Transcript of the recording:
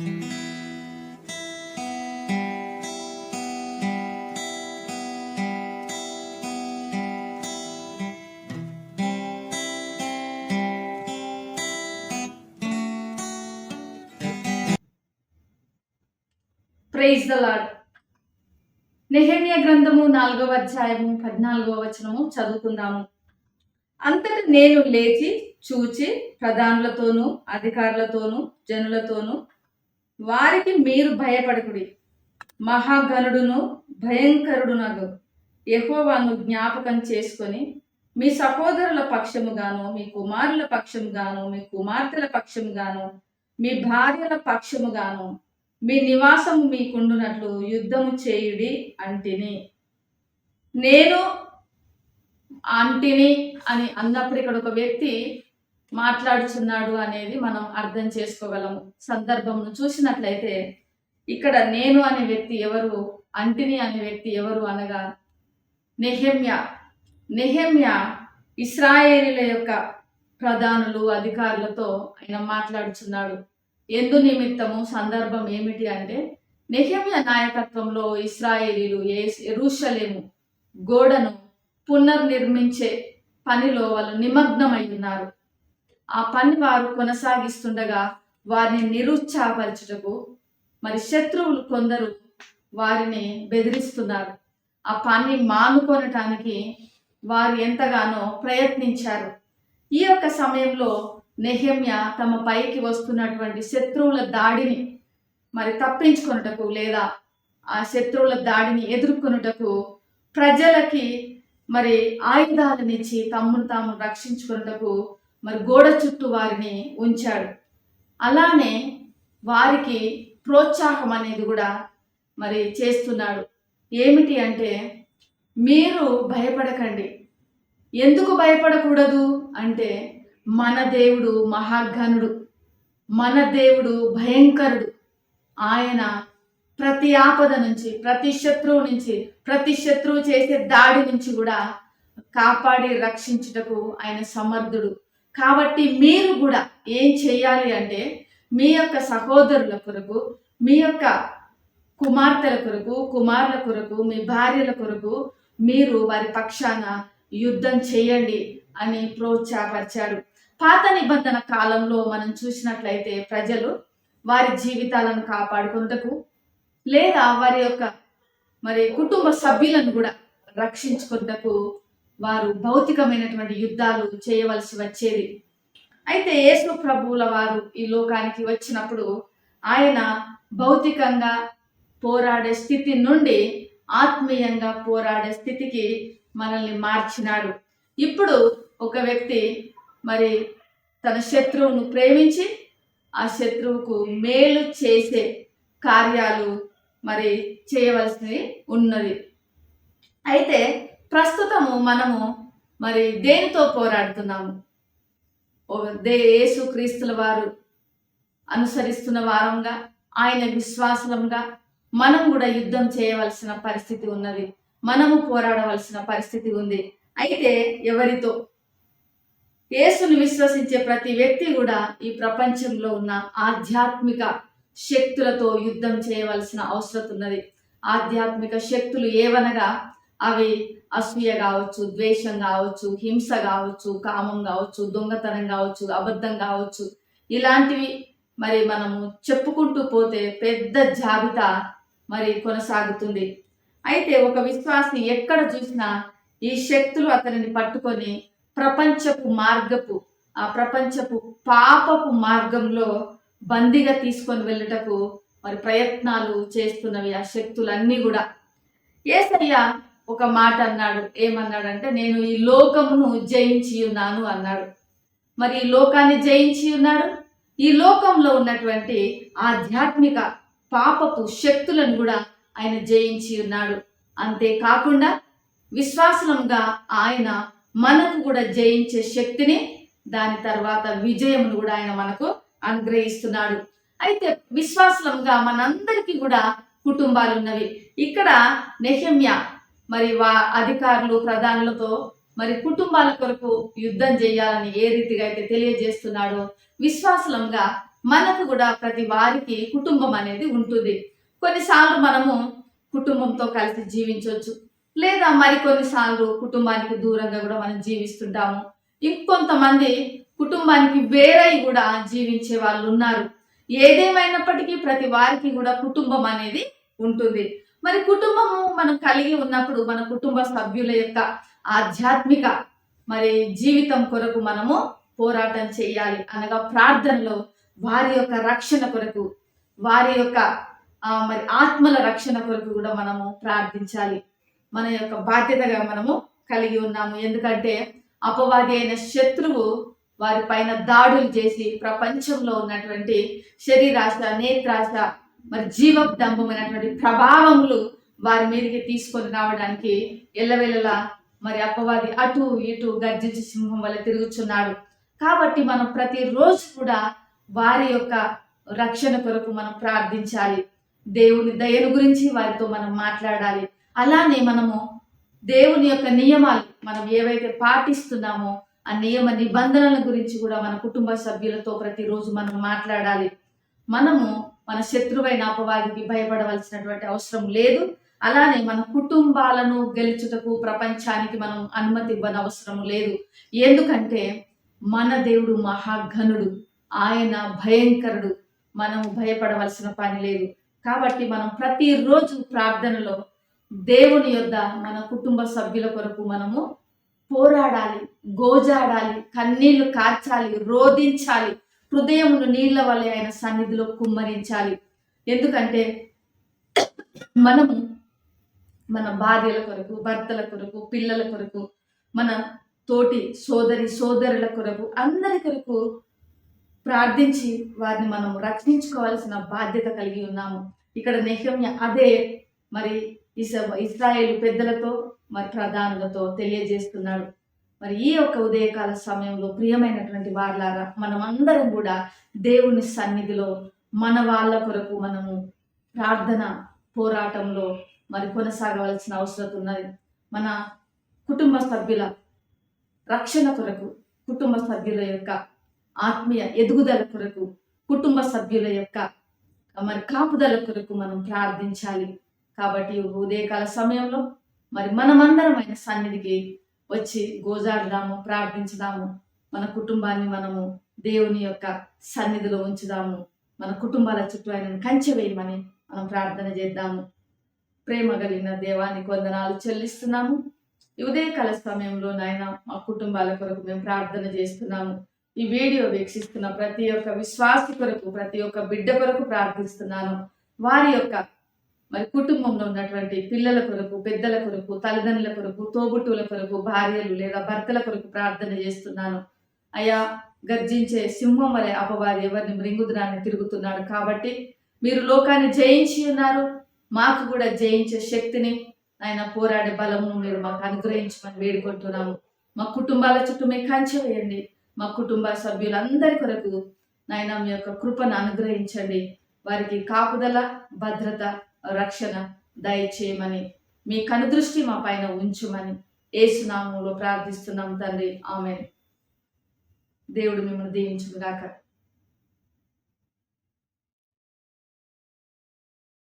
Praise the lord నెహమ్య గ్రంథము నాలుగవ అధ్యాయము పద్నాలుగవ వచనము చదువుకుందాము. అంతటి నేను లేచి చూచి ప్రధానులతోనూ అధికారులతోనూ జనులతోనూ వారికి మీరు భయపడకుడి. మహాగణుడును భయంకరుడునగు. యహోవాను జ్ఞాపకం చేసుకొని మీ సహోదరుల పక్షముగాను మీ కుమారుల పక్షముగాను మీ కుమార్తెల పక్షముగాను మీ భార్యల పక్షముగాను మీ నివాసము మీకుండునట్లు యుద్ధము చేయుడి అంటిని. నేను అంటిని అని అన్నప్పుడు ఇక్కడ ఒక వ్యక్తి మాట్లాడుచున్నాడు అనేది మనం అర్థం చేసుకోగలము. సందర్భంను చూసినట్లయితే ఇక్కడ నేను అనే వ్యక్తి ఎవరు అంటిని అనే వ్యక్తి ఎవరు అనగా నెహెమ్య. నెహెమ్య ఇస్రాయేలీల యొక్క ప్రధానులు అధికారులతో ఆయన మాట్లాడుచున్నాడు. ఎందు నిమిత్తము సందర్భం ఏమిటి అంటే నెహమ్య నాయకత్వంలో ఇస్రాయేలీలు ఎరుషలేము గోడను పునర్నిర్మించే పనిలో వాళ్ళు నిమగ్నమై ఉన్నారు. ఆ పని వారు కొనసాగిస్తుండగా వారిని నిరుత్సాహపరచుటకు మరి శత్రువులు కొందరు వారిని బెదిరిస్తున్నారు. ఆ పని మానుకొనటానికి వారు ఎంతగానో ప్రయత్నించారు. ఈ యొక్క సమయంలో నెహమ్య తమ పైకి వస్తున్నటువంటి శత్రువుల దాడిని మరి తప్పించుకొనుటకు లేదా ఆ శత్రువుల దాడిని ఎదుర్కొనుటకు ప్రజలకి మరి ఆయుధాలనిచ్చి తమ్మును తాము రక్షించుకొనుటకు మరి గోడ చుట్టూ వారిని ఉంచాడు. అలానే వారికి ప్రోత్సాహం అనేది కూడా మరి చేస్తున్నాడు. ఏమిటి అంటే మీరు భయపడకండి. ఎందుకు భయపడకూడదు? అంటే మన దేవుడు మహాఘనుడు. మన దేవుడు భయంకరుడు. ఆయన ప్రతి ఆపద నుంచి ప్రతి శత్రువు నుంచి ప్రతి శత్రువు చేసే దాడి నుంచి కూడా కాపాడి రక్షించుటకు ఆయన సమర్థుడు. కాబట్టి మీరు కూడా ఏం చేయాలి అంటే మీ యొక్క సహోదరుల కొరకు మీ యొక్క కుమార్తెల కొరకు కుమారుల కొరకు మీ భార్యల కొరకు మీరు వారి పక్షాన యుద్ధం చేయండి అని ప్రోత్సాహపరిచాడు. పాత నిబంధన కాలంలో మనం చూసినట్లయితే ప్రజలు వారి జీవితాలను కాపాడుకుంటకు లేదా వారి యొక్క మరి కుటుంబ సభ్యులను కూడా రక్షించుకుంటకు వారు భౌతికమైనటువంటి యుద్ధాలు చేయవలసి వచ్చేది. అయితే యేసు ప్రభువుల వారు ఈ లోకానికి వచ్చినప్పుడు ఆయన భౌతికంగా పోరాడే స్థితి నుండి ఆత్మీయంగా పోరాడే స్థితికి మనల్ని మార్చినాడు. ఇప్పుడు ఒక వ్యక్తి మరి తన శత్రువును ప్రేమించి ఆ శత్రువుకు మేలు చేసే కార్యాలు మరి చేయవలసి ఉన్నది. అయితే ప్రస్తుతము మనము మరి దేనితో పోరాడుతున్నాము? దే యేసు క్రీస్తుల వారు అనుసరిస్తున్న వారంగా ఆయన విశ్వాసంగా మనం కూడా యుద్ధం చేయవలసిన పరిస్థితి ఉన్నది. మనము పోరాడవలసిన పరిస్థితి ఉంది. అయితే ఎవరితో? యేసును విశ్వసించే ప్రతి వ్యక్తి కూడా ఈ ప్రపంచంలో ఉన్న ఆధ్యాత్మిక శక్తులతో యుద్ధం చేయవలసిన అవసరం ఉన్నది. ఆధ్యాత్మిక శక్తులు ఏవనగా అవి అసూయ కావచ్చు ద్వేషం కావచ్చు హింస కావచ్చు కామం కావచ్చు దొంగతనం కావచ్చు అబద్ధం కావచ్చు. ఇలాంటివి మరి మనము చెప్పుకుంటూ పోతే పెద్ద జాబితా మరి కొనసాగుతుంది. అయితే ఒక విశ్వాసి ఎక్కడ చూసినా ఈ శక్తులు అతనిని పట్టుకొని ప్రపంచపు మార్గపు ఆ ప్రపంచపు పాపపు మార్గంలో బందీగా తీసుకొని వెళ్ళుటకు మరి ప్రయత్నాలు చేస్తున్నవి ఆ శక్తులన్నీ కూడా. ఏసయ్య ఒక మాట అన్నాడు. ఏమన్నాడంటే నేను ఈ లోకమును జయించి ఉన్నాను అన్నాడు. మరి ఈ లోకాన్ని జయించి ఉన్నాడు? ఈ లోకంలో ఉన్నటువంటి ఆధ్యాత్మిక పాపపు శక్తులను కూడా ఆయన జయించి ఉన్నాడు. అంతేకాకుండా విశ్వాసంగా ఆయన మనకు కూడా జయించే శక్తిని దాని తర్వాత విజయమును కూడా ఆయన మనకు అనుగ్రహిస్తున్నాడు. అయితే విశ్వాసంగా మనందరికీ కూడా కుటుంబాలు ఉన్నవి ఇక్కడ నెహమ్య మరి వా అధికారులు ప్రధానులతో మరి కుటుంబాల కొరకు యుద్ధం చేయాలని ఏ రీతిగా అయితే తెలియజేస్తున్నాడో విశ్వాసంగా మనకు కూడా ప్రతి వారికి కుటుంబం అనేది ఉంటుంది. కొన్నిసార్లు మనము కుటుంబంతో కలిసి జీవించవచ్చు. లేదా మరికొన్నిసార్లు కుటుంబానికి దూరంగా కూడా మనం జీవిస్తుంటాము. ఇంకొంతమంది కుటుంబానికి వేరై కూడా జీవించే వాళ్ళు ఉన్నారు. ఏదేమైనప్పటికీ ప్రతి వారికి కూడా కుటుంబం అనేది ఉంటుంది. మరి కుటుంబము మనం కలిగి ఉన్నప్పుడు మన కుటుంబ సభ్యుల యొక్క ఆధ్యాత్మిక మరి జీవితం కొరకు మనము పోరాటం చేయాలి అనగా ప్రార్థనలో వారి యొక్క రక్షణ కొరకు వారి యొక్క మరి ఆత్మల రక్షణ కొరకు కూడా మనము ప్రార్థించాలి. మన యొక్క బాధ్యతగా మనము కలిగి ఉన్నాము. ఎందుకంటే అపవాది అయిన శత్రువు వారి పైన దాడులు చేసి ప్రపంచంలో ఉన్నటువంటి శరీరాశ నేత్రాశ మరి జీవబ్దంభమైనటువంటి ప్రభావములు వారి మీదకి తీసుకొని రావడానికి ఎల్లవెల్లలా మరి అప్పవాది అటు ఇటు గర్జించి సింహం వల్ల తిరుగుచున్నాడు. కాబట్టి మనం ప్రతిరోజు కూడా వారి యొక్క రక్షణ కొరకు మనం ప్రార్థించాలి. దేవుని దయను గురించి వారితో మనం మాట్లాడాలి. అలానే మనము దేవుని యొక్క నియమాలు మనం ఏవైతే పాటిస్తున్నామో ఆ నియమ నిబంధనల గురించి కూడా మన కుటుంబ సభ్యులతో ప్రతిరోజు మనం మాట్లాడాలి. మనము మన శత్రువైన అపవాదికి భయపడవలసినటువంటి అవసరం లేదు. అలానే మన కుటుంబాలను గెలుచుటకు ప్రపంచానికి మనం అనుమతి ఇవ్వనవసరం లేదు. ఎందుకంటే మన దేవుడు మహాఘనుడు. ఆయన భయంకరుడు. మనం భయపడవలసిన పని లేదు. కాబట్టి మనం ప్రతిరోజు ప్రార్థనలో దేవుని యొద్ద మన కుటుంబ సభ్యుల కొరకు మనము పోరాడాలి గోజాడాలి కన్నీళ్ళు కార్చాలి రోధించాలి. హృదయమును నీళ్ళ వలె ఆయన సన్నిధిలో కుమ్మరించాలి. ఎందుకంటే మనము మన భార్యల కొరకు భర్తల కొరకు పిల్లల కొరకు మన తోటి సోదరి సోదరుల కొరకు అందరి కొరకు ప్రార్థించి వారిని మనం రక్షించుకోవాల్సిన బాధ్యత కలిగి ఉన్నాము. ఇక్కడ నెహ్యమ్య అదే మరి ఇస ఇస్రాయేల్ పెద్దలతో మరి ప్రధానులతో తెలియజేస్తున్నాడు. మరి ఈ యొక్క ఉదయకాల సమయంలో ప్రియమైనటువంటి వారిలారా మనమందరం కూడా దేవుని సన్నిధిలో మన వాళ్ళ కొరకు మనము ప్రార్థన పోరాటంలో మరి కొనసాగవలసిన అవసరం ఉన్నది. మన కుటుంబ సభ్యుల రక్షణ కొరకు కుటుంబ సభ్యుల యొక్క ఆత్మీయ ఎదుగుదల కొరకు కుటుంబ సభ్యుల యొక్క మరి కాపుదల కొరకు మనం ప్రార్థించాలి. కాబట్టి ఉదయకాల సమయంలో మరి మనమందరం ఆయన సన్నిధికి వచ్చి గోజాడదాము ప్రార్థించుదాము. మన కుటుంబాన్ని మనము దేవుని యొక్క సన్నిధిలో ఉంచుదాము. మన కుటుంబాల చుట్టూ ఆయనను కంచె వేయమని మనం ప్రార్థన చేద్దాము. ప్రేమ కలిగిన దేవానికి వందనాలు చెల్లిస్తున్నాము. ఈ ఉదయకాల సమయంలో నాయన మా కుటుంబాల కొరకు మేము ప్రార్థన చేస్తున్నాము. ఈ వీడియో వీక్షిస్తున్న ప్రతి ఒక్క విశ్వాసి కొరకు ప్రతి ఒక్క బిడ్డ కొరకు ప్రార్థిస్తున్నాను. వారి యొక్క మరి కుటుంబంలో ఉన్నటువంటి పిల్లల కొరకు పెద్దల కొరకు తల్లిదండ్రుల కొరకు తోబుట్టువుల కొరకు భార్యలు లేదా భర్తల కొరకు ప్రార్థన చేస్తున్నాను. అయా గర్జించే సింహం వలె అపవాది ఎవరిని మృంగుదరాన్ని తిరుగుతున్నాడు కాబట్టి మీరు లోకాన్ని జయించి ఉన్నారు. మాకు కూడా జయించే శక్తిని ఆయన పోరాడే బలమును మీరు మాకు అనుగ్రహించమని వేడుకుంటున్నాము. మా కుటుంబాల చుట్టూ మీ కంచె వేయండి. మా కుటుంబ సభ్యులందరి కొరకు నాయన మీ యొక్క కృపను అనుగ్రహించండి. వారికి కాపుదల భద్రత రక్షణ దయచేయమని మీ కనుదృష్టి మా పైన ఉంచుమని ఏసునామంలో ప్రార్థిస్తున్నాం తండ్రి. ఆమె దేవుడు మిమ్మల్ని దీవించుగాక